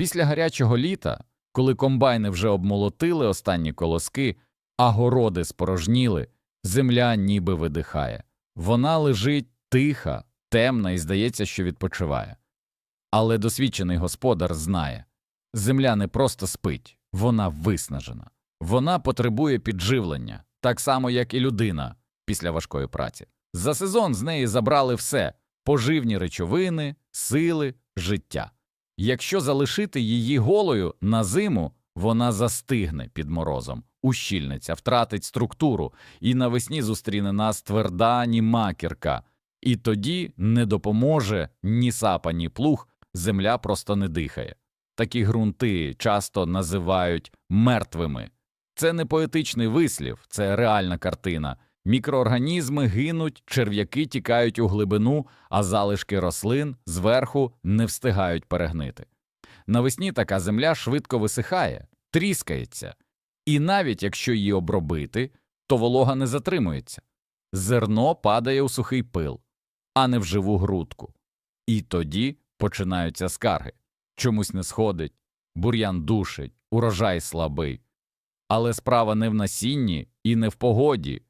Після гарячого літа, коли комбайни вже обмолотили останні колоски, а городи спорожніли, земля ніби видихає. Вона лежить тиха, темна і здається, що відпочиває. Але досвідчений господар знає земля не просто спить, вона виснажена. Вона потребує підживлення, так само, як і людина після важкої праці. За сезон з неї забрали все поживні речовини, сили, життя. Якщо залишити її голою на зиму, вона застигне під морозом, ущільниться, втратить структуру, і навесні зустріне нас тверда, ні макірка, і тоді не допоможе ні сапа, ні плуг, земля просто не дихає. Такі ґрунти часто називають мертвими. Це не поетичний вислів, це реальна картина. Мікроорганізми гинуть, черв'яки тікають у глибину, а залишки рослин зверху не встигають перегнити. Навесні така земля швидко висихає, тріскається, і навіть якщо її обробити, то волога не затримується. Зерно падає у сухий пил, а не в живу грудку. І тоді починаються скарги. Чомусь не сходить, бур'ян душить, урожай слабий. Але справа не в насінні і не в погоді.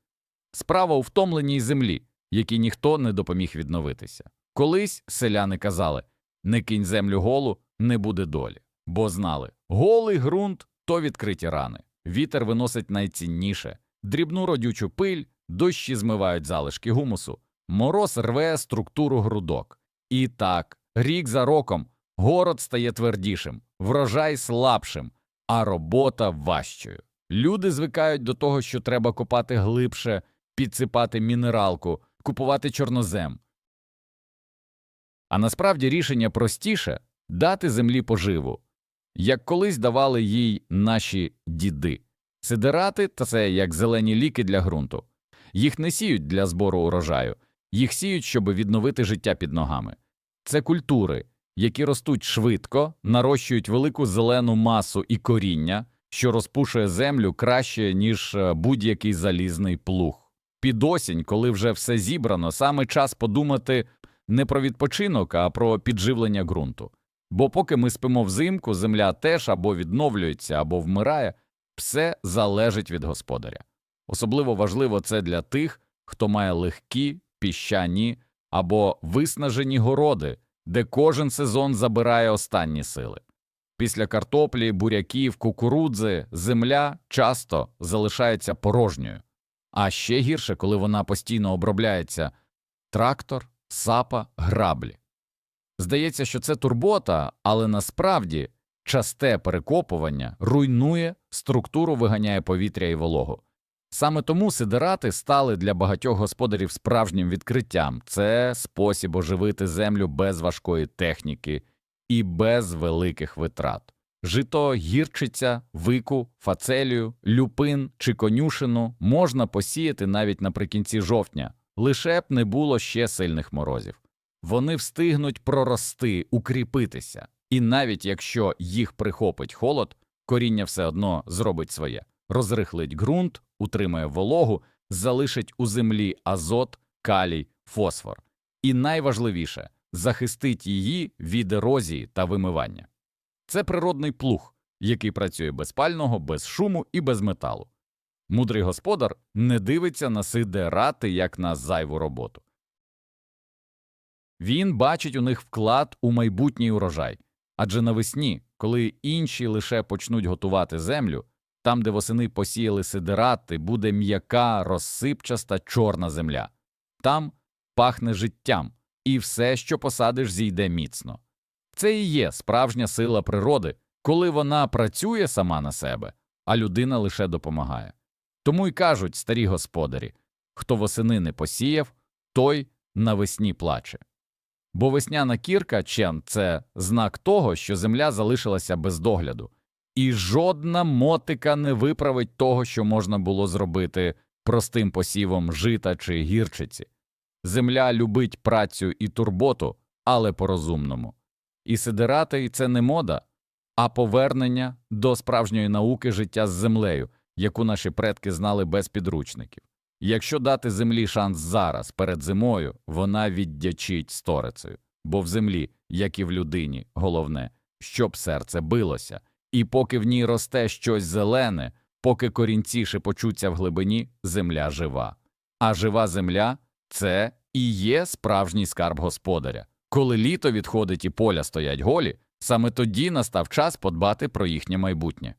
Справа у втомленій землі, якій ніхто не допоміг відновитися. Колись селяни казали не кинь землю голу, не буде долі, бо знали голий ґрунт то відкриті рани. Вітер виносить найцінніше, дрібну родючу пиль, дощі змивають залишки гумусу, мороз рве структуру грудок. І так, рік за роком, город стає твердішим, врожай слабшим, а робота важчою. Люди звикають до того, що треба копати глибше, підсипати мінералку, купувати чорнозем. А насправді рішення простіше дати землі поживу, як колись давали їй наші діди. Сидирати – це як зелені ліки для ґрунту. Їх не сіють для збору урожаю, їх сіють, щоб відновити життя під ногами. Це культури, які ростуть швидко, нарощують велику зелену масу і коріння, що розпушує землю краще, ніж е, будь-який залізний плуг. Під осінь, коли вже все зібрано, саме час подумати не про відпочинок, а про підживлення ґрунту. Бо поки ми спимо взимку, земля теж або відновлюється, або вмирає, все залежить від господаря. Особливо важливо це для тих, хто має легкі, піщані або виснажені городи, де кожен сезон забирає останні сили. Після картоплі, буряків, кукурудзи земля часто залишається порожньою. А ще гірше, коли вона постійно обробляється трактор, сапа, граблі. Здається, що це турбота, але насправді часте перекопування руйнує структуру, виганяє повітря і вологу. Саме тому сидирати стали для багатьох господарів справжнім відкриттям це спосіб оживити землю без важкої техніки і без великих витрат. Жито, гірчиця, вику, фацелію, люпин чи конюшину можна посіяти навіть наприкінці жовтня, лише б не було ще сильних морозів. Вони встигнуть прорости, укріпитися, і навіть якщо їх прихопить холод, коріння все одно зробить своє, розрихлить ґрунт, утримає вологу, залишить у землі азот, калій, фосфор. І найважливіше захистить її від ерозії та вимивання. Це природний плуг, який працює без пального, без шуму і без металу. Мудрий господар не дивиться на сидерати як на зайву роботу. Він бачить у них вклад у майбутній урожай, адже навесні, коли інші лише почнуть готувати землю, там, де восени посіяли сидирати, буде м'яка, розсипчаста чорна земля. Там пахне життям, і все, що посадиш, зійде міцно. Це і є справжня сила природи, коли вона працює сама на себе, а людина лише допомагає. Тому й кажуть старі господарі хто восени не посіяв, той навесні плаче. Бо весняна кірка чен це знак того, що земля залишилася без догляду, і жодна мотика не виправить того, що можна було зробити простим посівом жита чи гірчиці. Земля любить працю і турботу, але по-розумному. І сидирати це не мода, а повернення до справжньої науки життя з землею, яку наші предки знали без підручників. Якщо дати землі шанс зараз, перед зимою, вона віддячить сторицею, бо в землі, як і в людині, головне щоб серце билося, і поки в ній росте щось зелене, поки корінці шепочуться в глибині, земля жива. А жива земля це і є справжній скарб господаря. Коли літо відходить і поля стоять голі, саме тоді настав час подбати про їхнє майбутнє.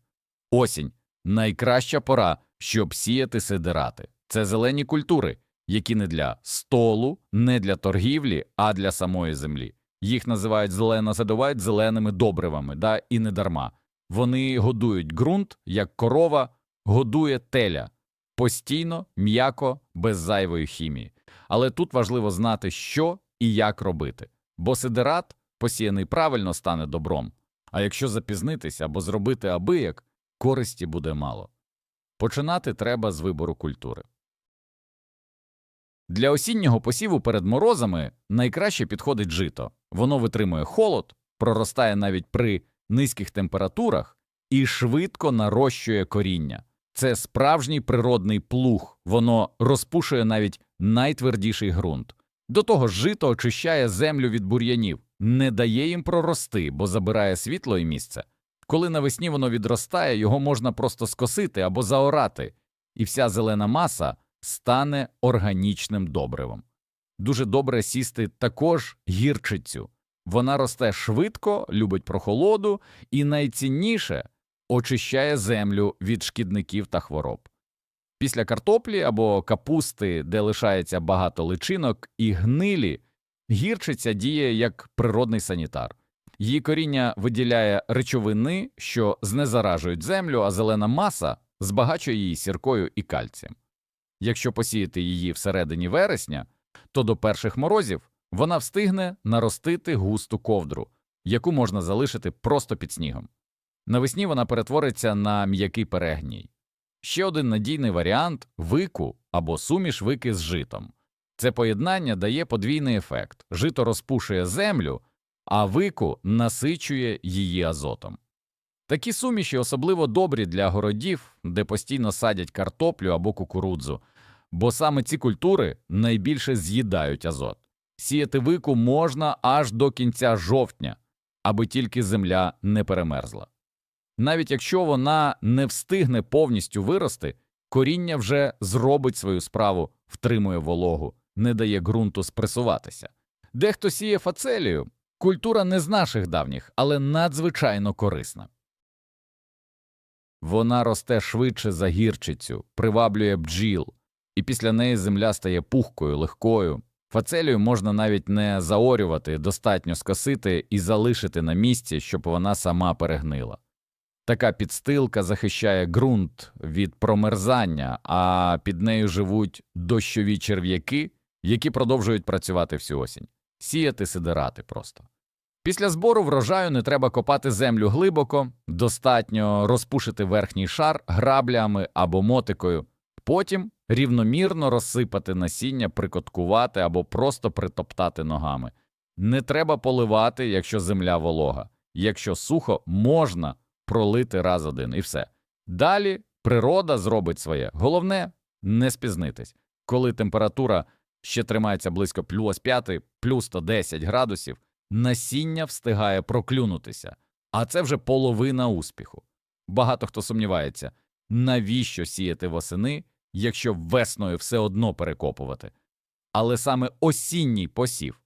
Осінь найкраща пора, щоб сіяти сидирати. Це зелені культури, які не для столу, не для торгівлі, а для самої землі. Їх називають зелено називають зеленими добривами, да, і не дарма. Вони годують ґрунт, як корова годує теля постійно, м'яко, без зайвої хімії. Але тут важливо знати, що і як робити, бо сидерат, посіяний правильно, стане добром. А якщо запізнитися або зробити абияк, користі буде мало. Починати треба з вибору культури. Для осіннього посіву перед морозами найкраще підходить жито. Воно витримує холод, проростає навіть при низьких температурах і швидко нарощує коріння. Це справжній природний плуг, воно розпушує навіть найтвердіший ґрунт. До того ж, жито очищає землю від бур'янів, не дає їм прорости, бо забирає світло і місце. Коли навесні воно відростає, його можна просто скосити або заорати, і вся зелена маса стане органічним добривом. Дуже добре сісти також гірчицю. Вона росте швидко, любить прохолоду і найцінніше очищає землю від шкідників та хвороб. Після картоплі або капусти, де лишається багато личинок і гнилі, гірчиця діє як природний санітар. Її коріння виділяє речовини, що знезаражують землю, а зелена маса збагачує її сіркою і кальцієм. Якщо посіяти її всередині вересня, то до перших морозів вона встигне наростити густу ковдру, яку можна залишити просто під снігом. Навесні вона перетвориться на м'який перегній. Ще один надійний варіант вику або суміш вики з житом. Це поєднання дає подвійний ефект жито розпушує землю, а вику насичує її азотом. Такі суміші особливо добрі для городів, де постійно садять картоплю або кукурудзу, бо саме ці культури найбільше з'їдають азот. Сіяти вику можна аж до кінця жовтня, аби тільки земля не перемерзла. Навіть якщо вона не встигне повністю вирости, коріння вже зробить свою справу, втримує вологу, не дає ґрунту спресуватися. Дехто сіє фацелію, культура не з наших давніх, але надзвичайно корисна. Вона росте швидше за гірчицю, приваблює бджіл, і після неї земля стає пухкою, легкою. Фацелію можна навіть не заорювати, достатньо скосити і залишити на місці, щоб вона сама перегнила. Така підстилка захищає ґрунт від промерзання, а під нею живуть дощові черв'яки, які продовжують працювати всю осінь, сіяти сидирати просто. Після збору врожаю не треба копати землю глибоко, достатньо розпушити верхній шар граблями або мотикою, потім рівномірно розсипати насіння, прикоткувати або просто притоптати ногами. Не треба поливати, якщо земля волога, якщо сухо, можна пролити раз один і все. Далі природа зробить своє. Головне не спізнитись. Коли температура ще тримається близько плюс 5, плюс 110 градусів, насіння встигає проклюнутися, а це вже половина успіху. Багато хто сумнівається, навіщо сіяти восени, якщо весною все одно перекопувати. Але саме осінній посів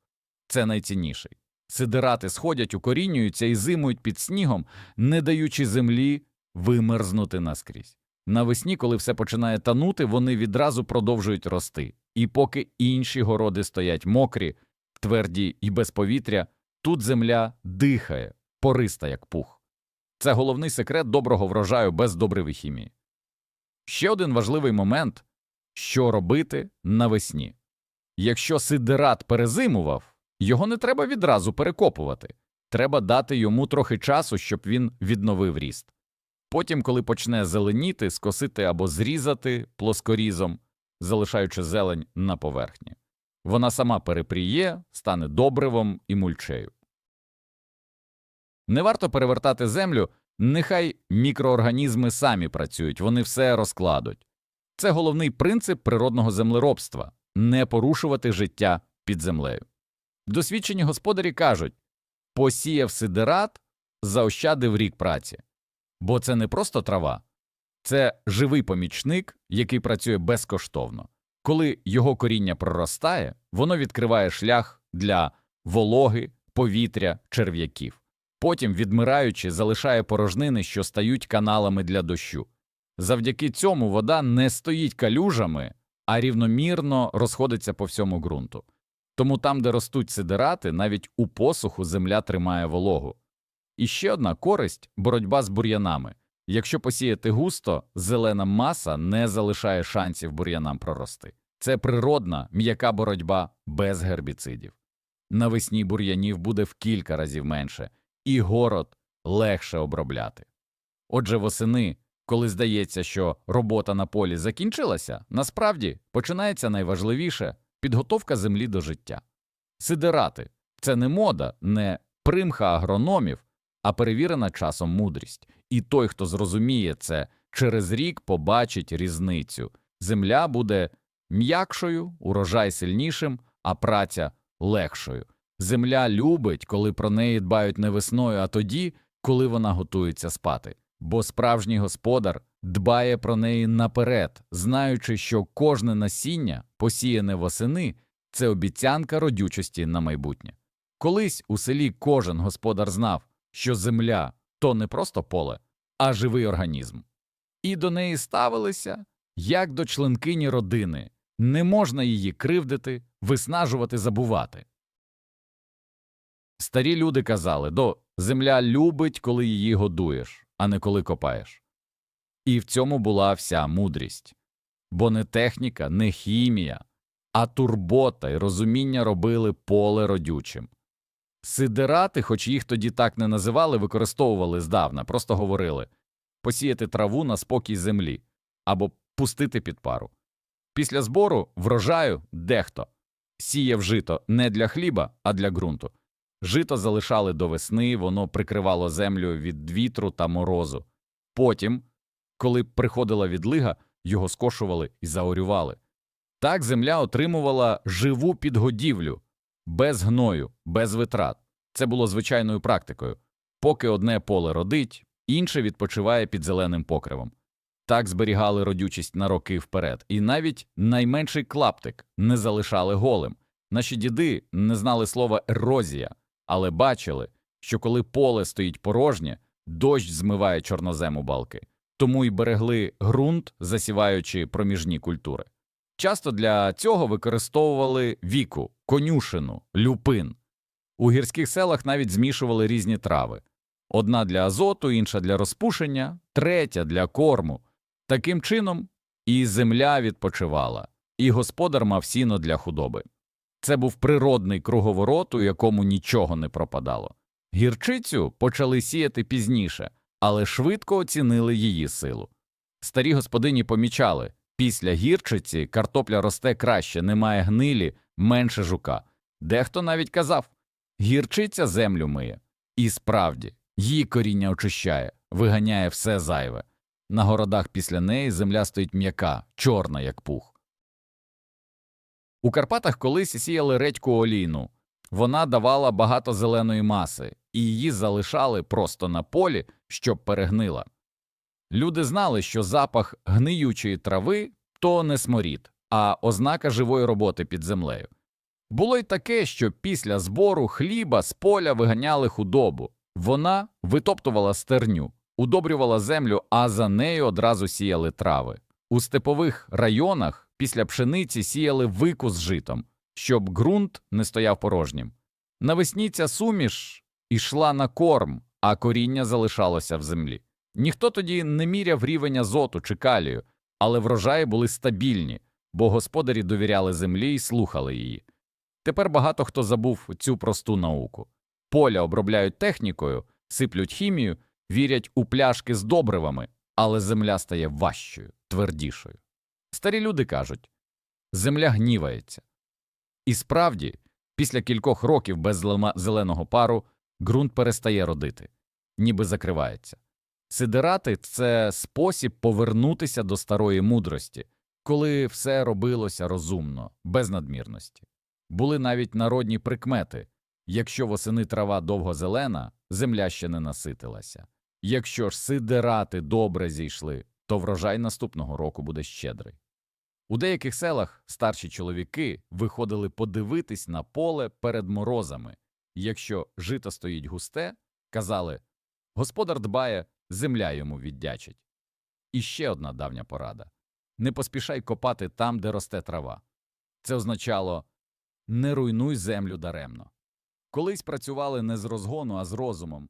це найцінніший. Сидирати сходять, укорінюються і зимують під снігом, не даючи землі вимерзнути наскрізь. Навесні, коли все починає танути, вони відразу продовжують рости, і поки інші городи стоять мокрі, тверді і без повітря, тут земля дихає, пориста, як пух. Це головний секрет доброго врожаю без добривої хімії. Ще один важливий момент що робити навесні. Якщо сидират перезимував, його не треба відразу перекопувати, треба дати йому трохи часу, щоб він відновив ріст. Потім, коли почне зеленіти, скосити або зрізати плоскорізом, залишаючи зелень на поверхні. Вона сама перепріє, стане добривом і мульчею. Не варто перевертати землю, нехай мікроорганізми самі працюють, вони все розкладуть. Це головний принцип природного землеробства не порушувати життя під землею. Досвідчені господарі кажуть посіяв сидерат, заощадив рік праці. Бо це не просто трава, це живий помічник, який працює безкоштовно. Коли його коріння проростає, воно відкриває шлях для вологи, повітря, черв'яків. Потім, відмираючи, залишає порожнини, що стають каналами для дощу. Завдяки цьому вода не стоїть калюжами, а рівномірно розходиться по всьому ґрунту. Тому там, де ростуть сидирати, навіть у посуху земля тримає вологу. І ще одна користь боротьба з бур'янами. Якщо посіяти густо, зелена маса не залишає шансів бур'янам прорости. Це природна, м'яка боротьба без гербіцидів. Навесні бур'янів буде в кілька разів менше, і город легше обробляти. Отже, восени, коли здається, що робота на полі закінчилася, насправді починається найважливіше підготовка землі до життя. Сидирати це не мода, не примха агрономів, а перевірена часом мудрість. І той, хто зрозуміє це, через рік побачить різницю. Земля буде м'якшою, урожай сильнішим, а праця легшою. Земля любить, коли про неї дбають не весною, а тоді, коли вона готується спати. Бо справжній господар дбає про неї наперед, знаючи, що кожне насіння, посіяне восени, це обіцянка родючості на майбутнє. Колись у селі кожен господар знав, що земля то не просто поле, а живий організм. І до неї ставилися як до членкині родини, не можна її кривдити, виснажувати, забувати. Старі люди казали до земля любить, коли її годуєш, а не коли копаєш. І в цьому була вся мудрість. Бо не техніка, не хімія, а турбота і розуміння робили поле родючим. Сидирати, хоч їх тоді так не називали, використовували здавна, просто говорили посіяти траву на спокій землі або пустити під пару. Після збору врожаю дехто сіяв жито не для хліба, а для ґрунту. Жито залишали до весни, воно прикривало землю від вітру та морозу. Потім, коли приходила відлига, його скошували і заорювали. Так земля отримувала живу підгодівлю, без гною, без витрат. Це було звичайною практикою. Поки одне поле родить, інше відпочиває під зеленим покривом. Так зберігали родючість на роки вперед, і навіть найменший клаптик не залишали голим. Наші діди не знали слова ерозія, але бачили, що коли поле стоїть порожнє, дощ змиває чорнозему балки, тому й берегли ґрунт, засіваючи проміжні культури. Часто для цього використовували віку, конюшину, люпин. У гірських селах навіть змішували різні трави одна для азоту, інша для розпушення, третя для корму. Таким чином і земля відпочивала, і господар мав сіно для худоби. Це був природний круговорот, у якому нічого не пропадало. Гірчицю почали сіяти пізніше, але швидко оцінили її силу. Старі господині помічали після гірчиці картопля росте краще, немає гнилі, менше жука. Дехто навіть казав гірчиця землю миє. І справді, її коріння очищає, виганяє все зайве. На городах після неї земля стоїть м'яка, чорна, як пух. У Карпатах колись сіяли редьку олійну. Вона давала багато зеленої маси, і її залишали просто на полі, щоб перегнила. Люди знали, що запах гниючої трави то не сморід, а ознака живої роботи під землею. Було й таке, що після збору хліба з поля виганяли худобу. Вона витоптувала стерню, удобрювала землю, а за нею одразу сіяли трави. У степових районах після пшениці сіяли вику з житом, щоб ґрунт не стояв порожнім. Навесні ця суміш ішла на корм, а коріння залишалося в землі. Ніхто тоді не міряв рівень азоту чи калію, але врожаї були стабільні, бо господарі довіряли землі і слухали її. Тепер багато хто забув цю просту науку. Поля обробляють технікою, сиплють хімію, вірять у пляшки з добривами, але земля стає важчою, твердішою. Старі люди кажуть земля гнівається. І справді, після кількох років без зеленого пару ґрунт перестає родити, ніби закривається. Сидирати це спосіб повернутися до старої мудрості, коли все робилося розумно, без надмірності. Були навіть народні прикмети Якщо восени трава довго зелена, земля ще не наситилася. Якщо ж сидерати добре зійшли, то врожай наступного року буде щедрий. У деяких селах старші чоловіки виходили подивитись на поле перед морозами. Якщо жито стоїть густе, казали господар дбає, земля йому віддячить. І ще одна давня порада не поспішай копати там, де росте трава. Це означало не руйнуй землю даремно. Колись працювали не з розгону, а з розумом.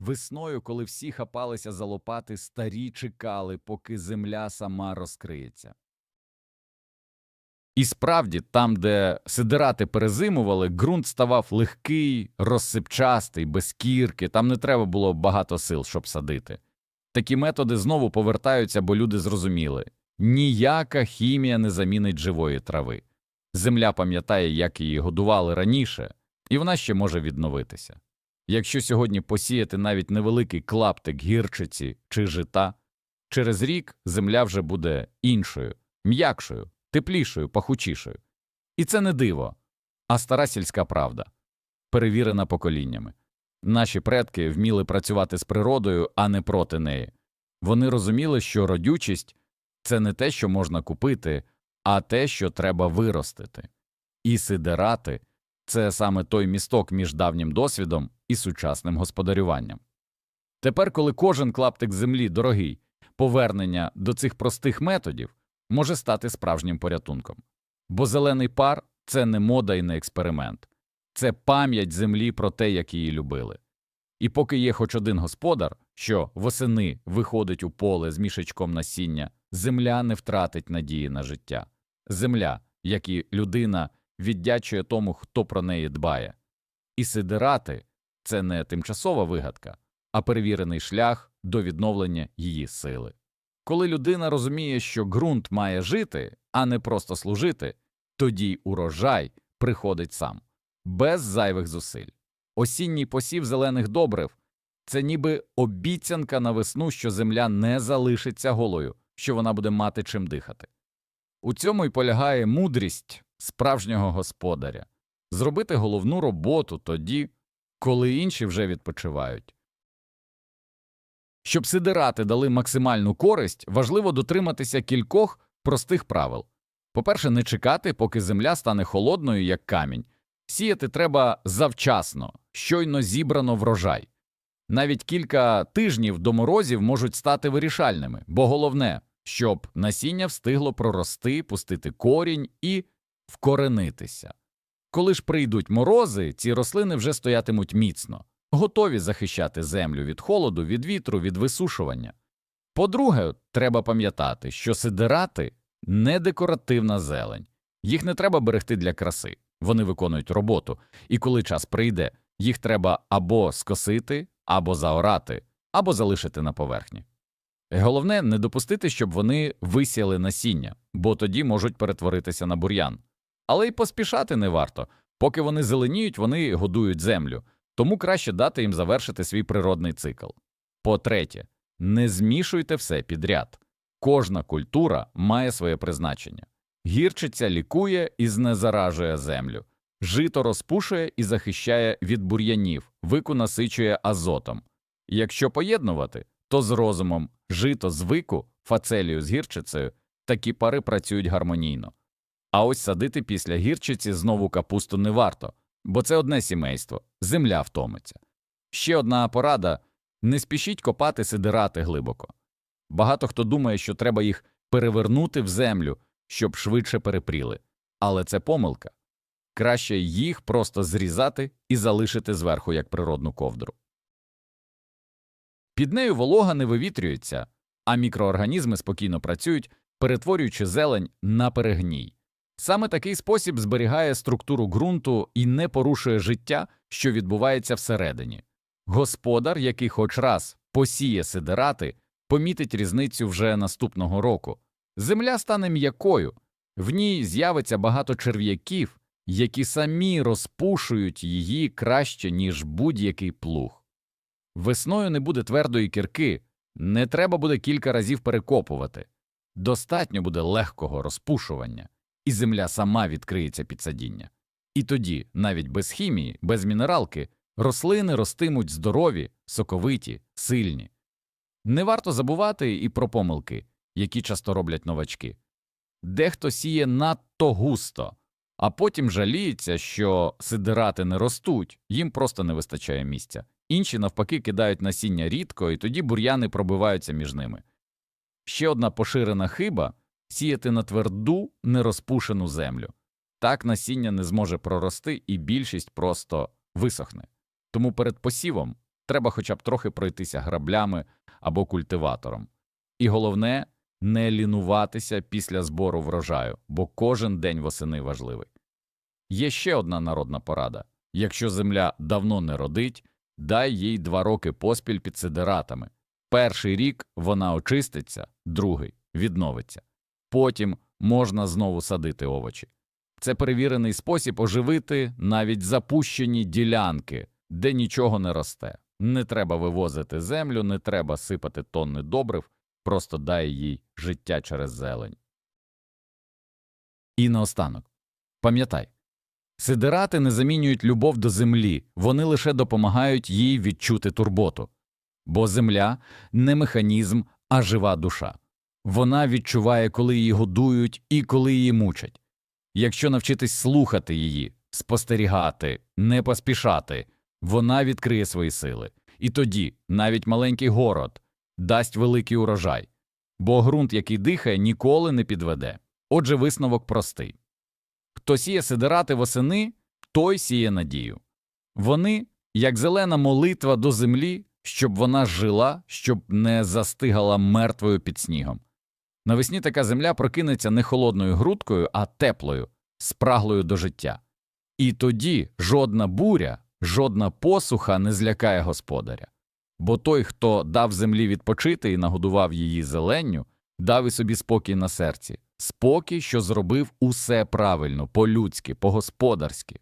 Весною, коли всі хапалися за лопати, старі чекали, поки земля сама розкриється. І справді, там, де сидирати перезимували, ґрунт ставав легкий, розсипчастий, без кірки, там не треба було багато сил, щоб садити. Такі методи знову повертаються, бо люди зрозуміли ніяка хімія не замінить живої трави. Земля пам'ятає, як її годували раніше, і вона ще може відновитися. Якщо сьогодні посіяти навіть невеликий клаптик гірчиці чи жита, через рік земля вже буде іншою, м'якшою, теплішою, пахучішою. І це не диво, а стара сільська правда, перевірена поколіннями. Наші предки вміли працювати з природою, а не проти неї. Вони розуміли, що родючість це не те, що можна купити, а те, що треба виростити. І сидерати це саме той місток між давнім досвідом і сучасним господарюванням. Тепер, коли кожен клаптик землі дорогий, повернення до цих простих методів може стати справжнім порятунком. Бо зелений пар це не мода і не експеримент, це пам'ять землі про те, як її любили. І поки є хоч один господар, що восени виходить у поле з мішечком насіння, земля не втратить надії на життя. Земля, як і людина, віддячує тому, хто про неї дбає. І сидирати це не тимчасова вигадка, а перевірений шлях до відновлення її сили. Коли людина розуміє, що ґрунт має жити, а не просто служити, тоді урожай приходить сам, без зайвих зусиль. Осінній посів зелених добрив це ніби обіцянка на весну, що земля не залишиться голою, що вона буде мати чим дихати. У цьому й полягає мудрість справжнього господаря зробити головну роботу тоді, коли інші вже відпочивають. Щоб сидирати дали максимальну користь, важливо дотриматися кількох простих правил. По-перше, не чекати, поки земля стане холодною, як камінь. Сіяти треба завчасно, щойно зібрано врожай. Навіть кілька тижнів до морозів можуть стати вирішальними, бо головне, щоб насіння встигло прорости, пустити корінь і вкоренитися. Коли ж прийдуть морози, ці рослини вже стоятимуть міцно, готові захищати землю від холоду, від вітру, від висушування. По-друге, треба пам'ятати, що сидирати не декоративна зелень, їх не треба берегти для краси, вони виконують роботу, і коли час прийде, їх треба або скосити, або заорати, або залишити на поверхні. Головне не допустити, щоб вони висіяли насіння, бо тоді можуть перетворитися на бур'ян. Але й поспішати не варто. Поки вони зеленіють, вони годують землю, тому краще дати їм завершити свій природний цикл. По-третє, не змішуйте все підряд. Кожна культура має своє призначення. Гірчиця лікує і знезаражує землю, жито розпушує і захищає від бур'янів, вику насичує азотом. Якщо поєднувати, то з розумом жито з вику, фацелію з гірчицею, такі пари працюють гармонійно. А ось садити після гірчиці знову капусту не варто, бо це одне сімейство, земля втомиться. Ще одна порада не спішіть копати сидирати глибоко. Багато хто думає, що треба їх перевернути в землю, щоб швидше перепріли. Але це помилка. Краще їх просто зрізати і залишити зверху як природну ковдру. Під нею волога не вивітрюється, а мікроорганізми спокійно працюють, перетворюючи зелень на перегній. Саме такий спосіб зберігає структуру ґрунту і не порушує життя, що відбувається всередині. Господар, який хоч раз посіє сидирати, помітить різницю вже наступного року. Земля стане м'якою, в ній з'явиться багато черв'яків, які самі розпушують її краще, ніж будь-який плуг. Весною не буде твердої кірки, не треба буде кілька разів перекопувати, достатньо буде легкого розпушування, і земля сама відкриється під садіння. І тоді, навіть без хімії, без мінералки, рослини ростимуть здорові, соковиті, сильні. Не варто забувати і про помилки, які часто роблять новачки. Дехто сіє надто густо, а потім жаліється, що сидирати не ростуть, їм просто не вистачає місця. Інші, навпаки, кидають насіння рідко, і тоді бур'яни пробиваються між ними. Ще одна поширена хиба сіяти на тверду, нерозпушену землю. Так насіння не зможе прорости, і більшість просто висохне. Тому перед посівом треба хоча б трохи пройтися граблями або культиватором. І головне не лінуватися після збору врожаю, бо кожен день восени важливий. Є ще одна народна порада якщо земля давно не родить, дай їй два роки поспіль під сидератами. Перший рік вона очиститься, другий відновиться. Потім можна знову садити овочі. Це перевірений спосіб оживити навіть запущені ділянки, де нічого не росте. Не треба вивозити землю, не треба сипати тонни добрив, просто дай їй життя через зелень. І наостанок. Пам'ятай, сидирати не замінюють любов до землі, вони лише допомагають їй відчути турботу. Бо земля не механізм, а жива душа. Вона відчуває, коли її годують і коли її мучать. Якщо навчитись слухати її, спостерігати, не поспішати, вона відкриє свої сили. І тоді навіть маленький город дасть великий урожай, бо ґрунт, який дихає, ніколи не підведе. Отже, висновок простий. Хто сіє сидирати восени, той сіє надію. Вони, як зелена молитва до землі, щоб вона жила, щоб не застигала мертвою під снігом. Навесні така земля прокинеться не холодною грудкою, а теплою, спраглою до життя. І тоді жодна буря, жодна посуха не злякає господаря. Бо той, хто дав землі відпочити і нагодував її зеленню, дав і собі спокій на серці, спокій, що зробив усе правильно, по-людськи, по-господарськи.